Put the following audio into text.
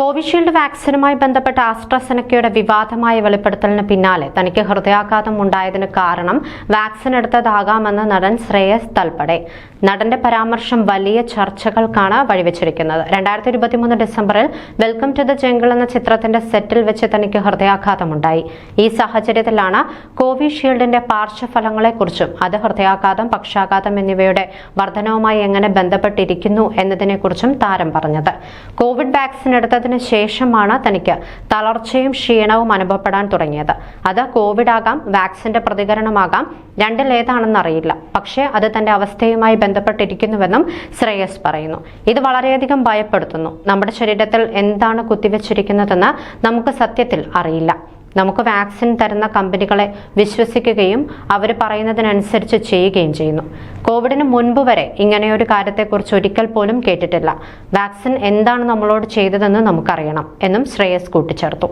Covishield വാക്സിനുമായി ബന്ധപ്പെട്ട ആസ്ട്രസെനക്കയുടെ വിവാദമായ വെളിപ്പെടുത്തലിന് പിന്നാലെ തനിക്ക് ഹൃദയാഘാതം ഉണ്ടായതിന് കാരണം വാക്സിൻ എടുത്തതാകാമെന്ന് നടൻ ശ്രേയസ് തൽപ്പടെ. നടന്റെ പരാമർശം വലിയ ചർച്ചകൾക്കാണ് വഴിവെച്ചിരിക്കുന്നത്. രണ്ടായിരത്തി ഇരുപത്തിമൂന്ന് ഡിസംബറിൽ വെൽക്കം ടു ദ ജംഗിൾ എന്ന ചിത്രത്തിന്റെ സെറ്റിൽ വെച്ച് തനിക്ക് ഹൃദയാഘാതമുണ്ടായി. ഈ സാഹചര്യത്തിലാണ് കോവിഷീൽഡിന്റെ പാർശ്വഫലങ്ങളെക്കുറിച്ചും അത് ഹൃദയാഘാതം പക്ഷാഘാതം എന്നിവയുടെ വർധനവുമായി എങ്ങനെ ബന്ധപ്പെട്ടിരിക്കുന്നു എന്നതിനെക്കുറിച്ചും താരം പറഞ്ഞത്. കോവിഡ് വാക്സിൻ എടുത്തതിന് ശേഷമാണ് തനിക്ക് തളർച്ചയും ക്ഷീണവും അനുഭവപ്പെടാൻ തുടങ്ങിയത്. അത് കോവിഡ് ആകാം വാക്സിന്റെ പ്രതികരണമാകാം രണ്ടിലേതാണെന്നറിയില്ല പക്ഷേ അത് തന്റെ അവസ്ഥയുമായി ബന്ധപ്പെട്ടിരിക്കുന്നുവെന്നും ശ്രേയസ് പറയുന്നു. ഇത് വളരെയധികം ഭയപ്പെടുത്തുന്നു. നമ്മുടെ ശരീരത്തിൽ എന്താണ് കുത്തിവെച്ചിരിക്കുന്നതെന്ന് നമുക്ക് സത്യത്തിൽ അറിയില്ല. നമുക്ക് വാക്സിൻ തരുന്ന കമ്പനികളെ വിശ്വസിക്കുകയും അവർ പറയുന്നതിനനുസരിച്ച് ചെയ്യുകയും ചെയ്യുന്നു. കോവിഡിന് മുൻപ് വരെ ഇങ്ങനെയൊരു കാര്യത്തെക്കുറിച്ച് ഒരിക്കൽ പോലും കേട്ടിട്ടില്ല. വാക്സിൻ എന്താണ് നമ്മളോട് ചെയ്തതെന്ന് നമുക്കറിയണം എന്നും ശ്രേയസ് കൂട്ടിച്ചേർത്തു.